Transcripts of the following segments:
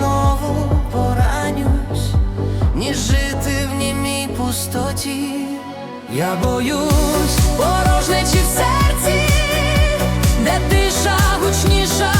знову поранюсь, ніж жити в німій пустоті. Я боюсь порожнечі в серці, де тиша гучніша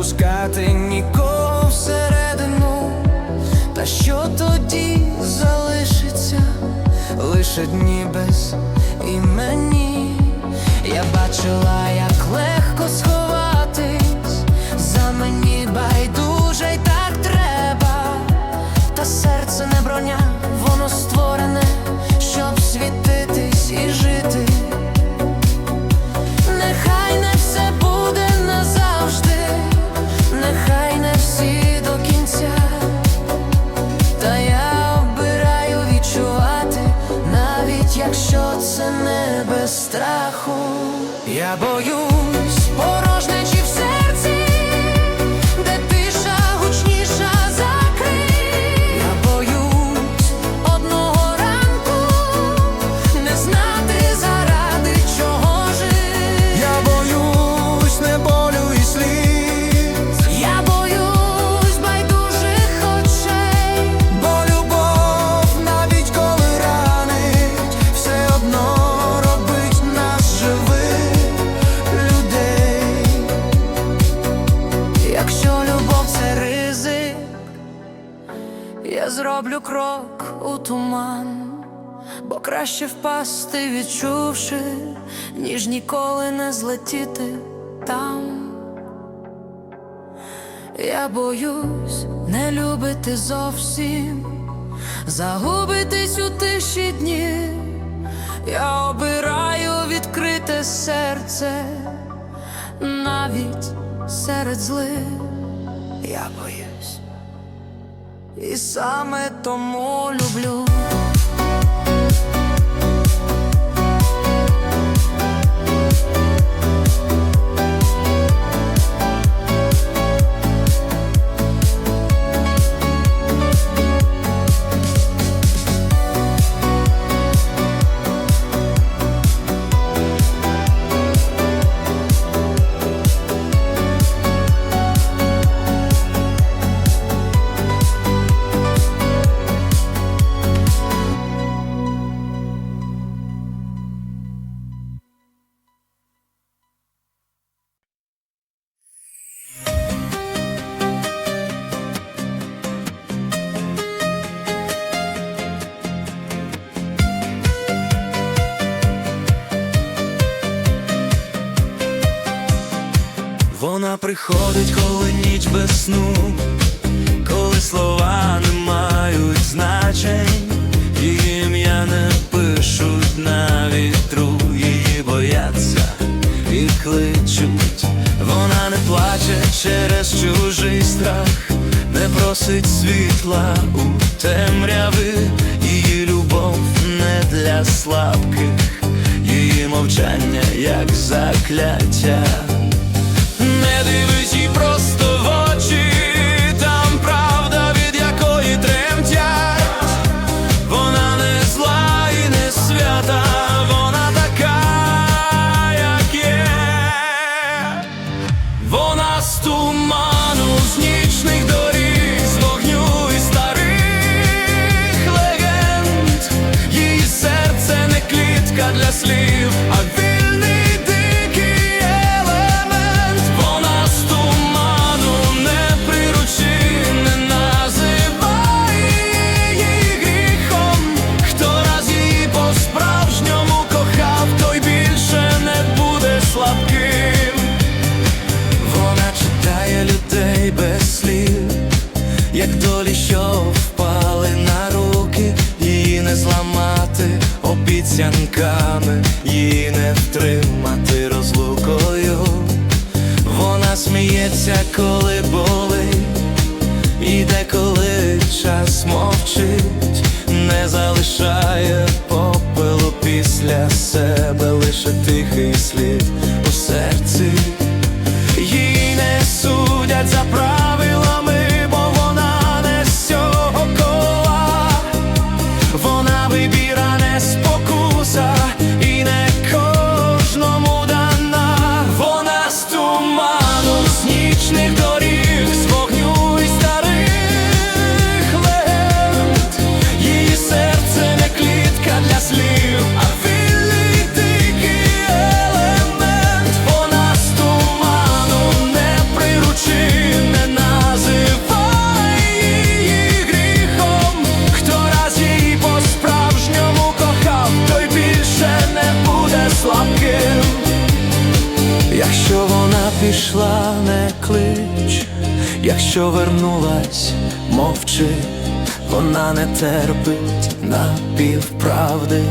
не впускати нікого всередину. Та що тоді залишиться? Лише дні без імені. Я бачила, як легко сховатись, за мені байдуже й так треба. Та серце не броня, впасти, відчувши, ніж ніколи не злетіти там. Я боюсь не любити зовсім, загубитись у тиші дні. Я обираю відкрите серце навіть серед злих я боюсь, і саме тому люблю. Приходить, коли ніч без сну, коли слова не мають значень, її ім'я не пишуть на вітру, її бояться і кличуть. Вона не плаче через чужий страх, не просить світла у темряви, її любов не для слабких, її мовчання як закляття. Не що впали на руки, її не зламати обіцянками, її не втримати розлукою, вона сміється, коли болить, і деколи час мовчить, не залишає попелу після себе, лише тихий слід. що вернулась, мовчи, вона не терпить напівправди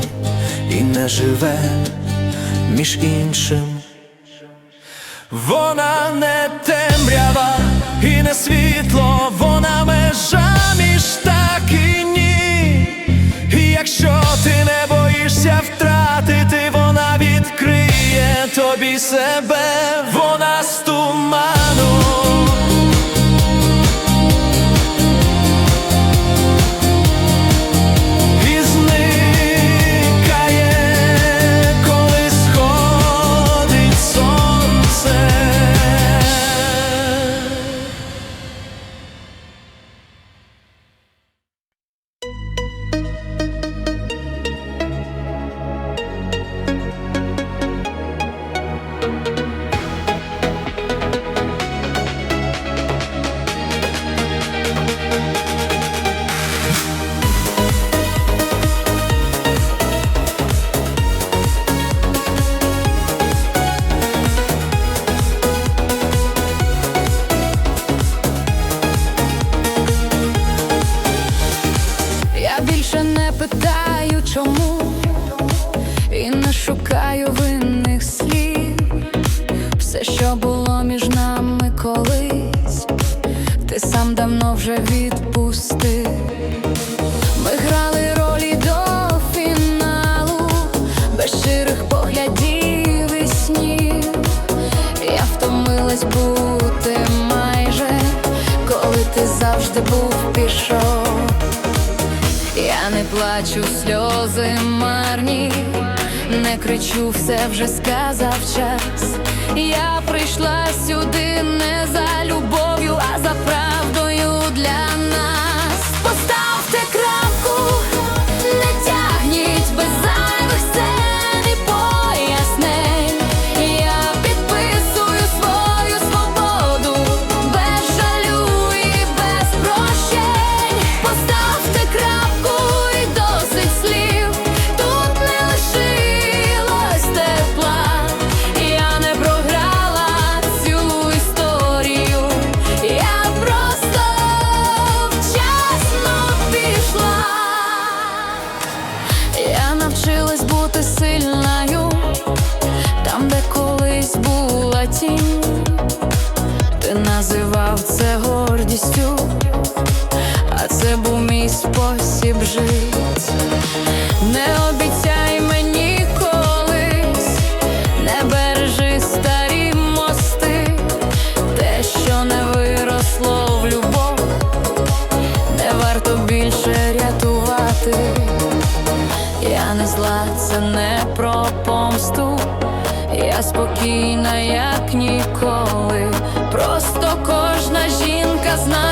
і не живе між іншим. Вона не темрява і не світло, вона межа між так і ні. І якщо ти не боїшся втратити, вона відкриє тобі себе, вона стоїть. був пішов, я не плачу сльози марні, не кричу, все вже сказав час. Я прийшла сюди не за любов'ю, а за правдою для нас. спокійна, як ніколи, просто кожна жінка знає.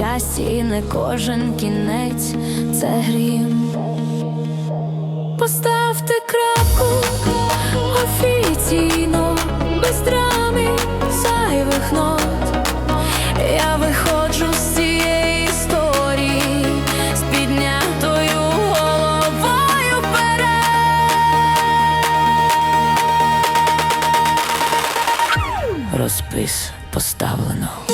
щастя, і не кожен кінець це грім. Поставте крапку офіційно, без драми зайвих нот. Я виходжу з цієї історії з піднятою головою вперед. Розпис поставлено.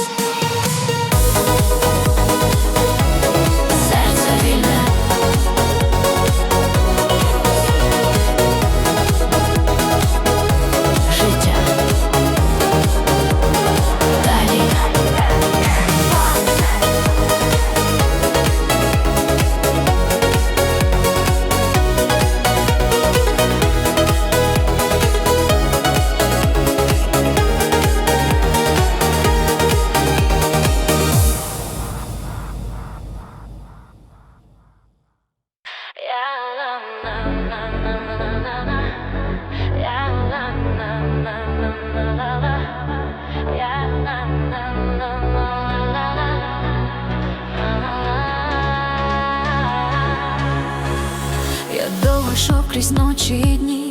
пройшов крізь ночі і дні,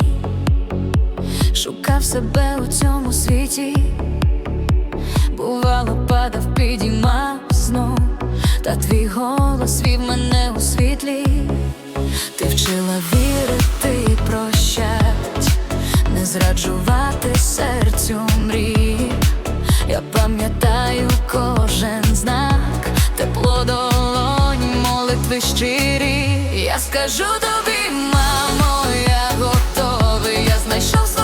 шукав себе у цьому світі, бувало, падав, підіймав знов, та твій голос вів мене у світлі, ти вчила вірити і прощать, не зраджувати серцю мрій. Я пам'ятаю кожен знак тепло до були щирі, я скажу тобі, мамо, я готовий, я знайшов.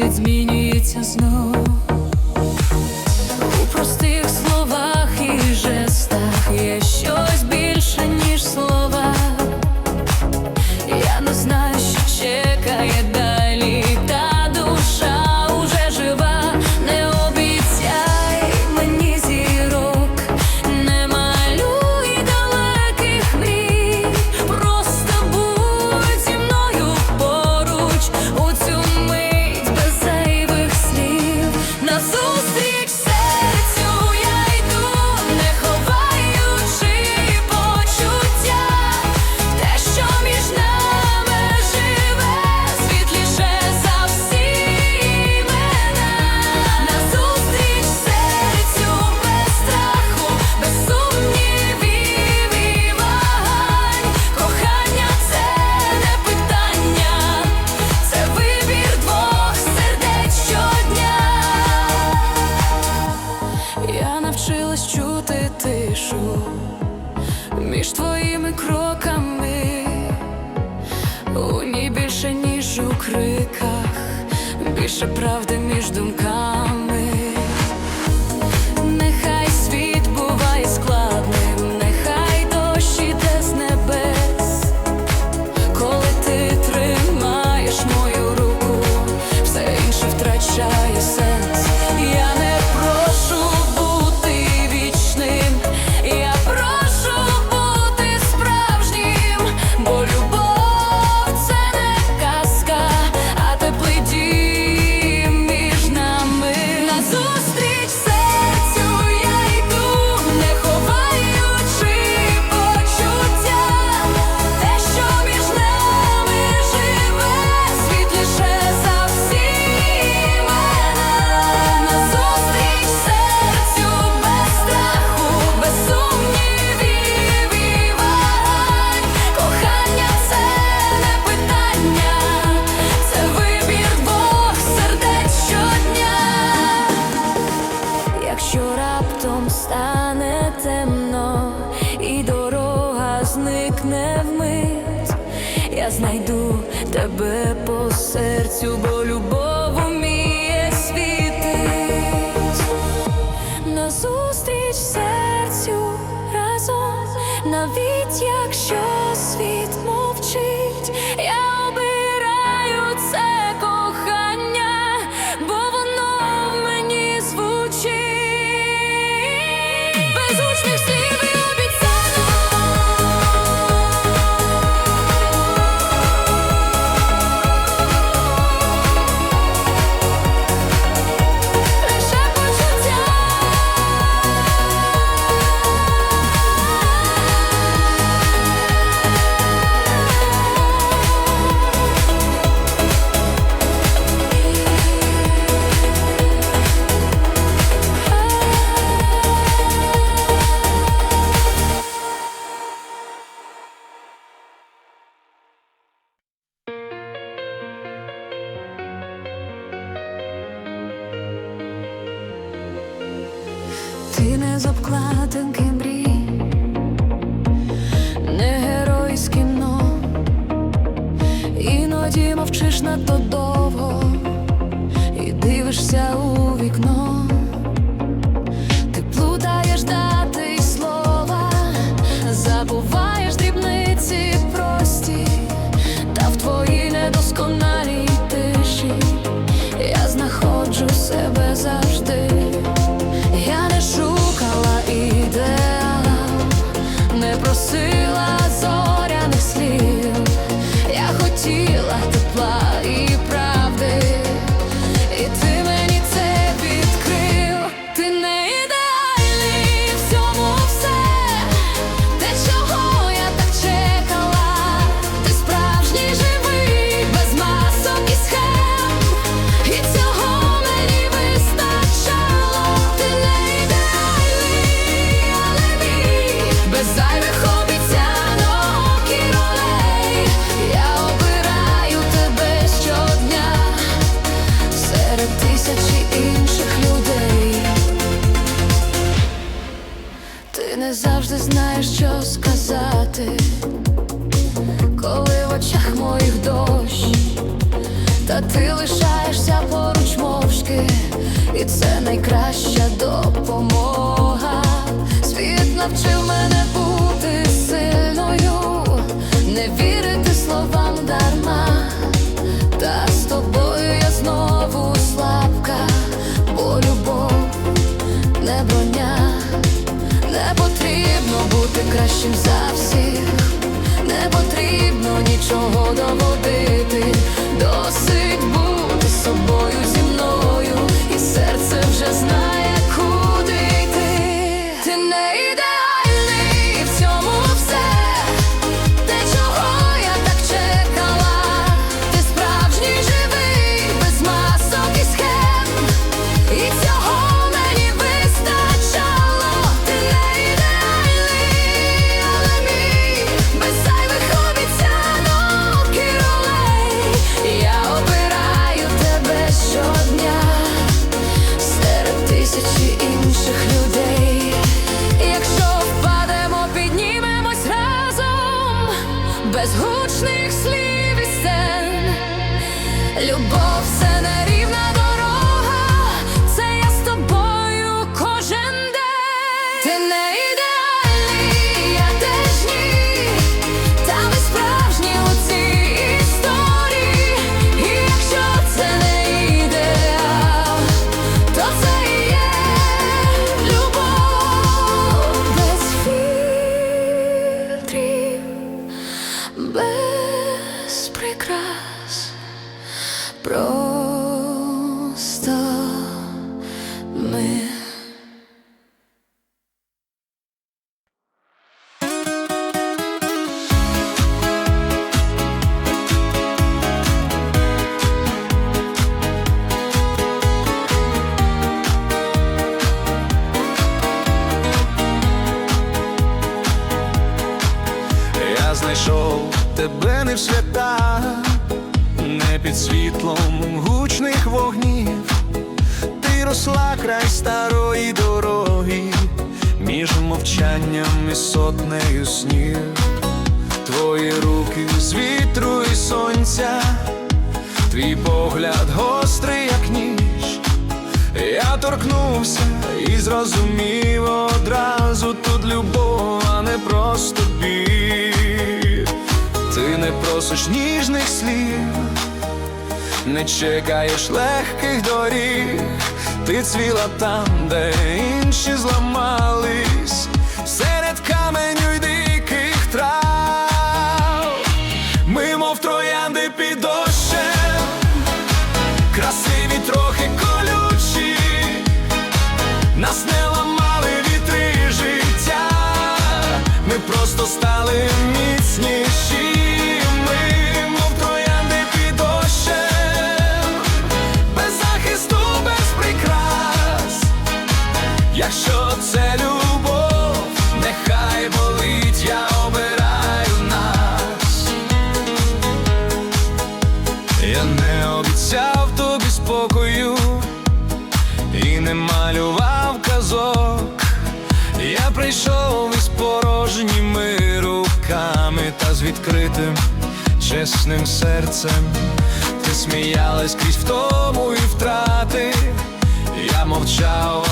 It's me знайду тебе по серцю, бо любов. знаєш, що сказати, коли в очах моїх дощ, та ти лишаєшся поруч мовчки, і це найкраща допомога. Світ навчив мене бути. кращим за всіх, не потрібно нічого доводити, досить бути собою зі мною, і серце вже знає. Росла край старої дороги, між мовчанням і сотнею снів. Твої руки з вітру і сонця, твій погляд гострий, як ніж. Я торкнувся і зрозумів одразу тут любов, а не просто біль. Ти не просиш ніжних слів, не чекаєш легких доріг, ти цвіла там, де інші зламались, серед каменю й диких трав, ми, мов троянди під дощем. Красиві трохи колючі, нас не ламали вітри життя, ми просто стали міцніші, чесним серцем. Ти сміялась крізь втому і втрати. Я мовчав,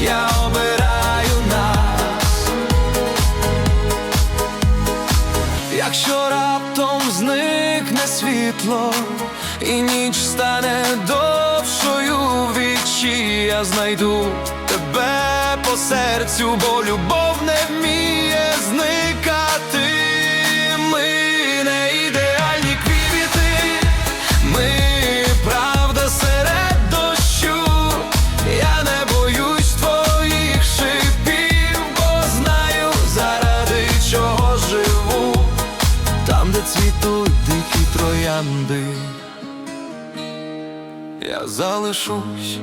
я обираю нас. Якщо раптом зникне світло, і ніч стане довшою вічі, я знайду тебе по серцю, бо любов троянди, я залишусь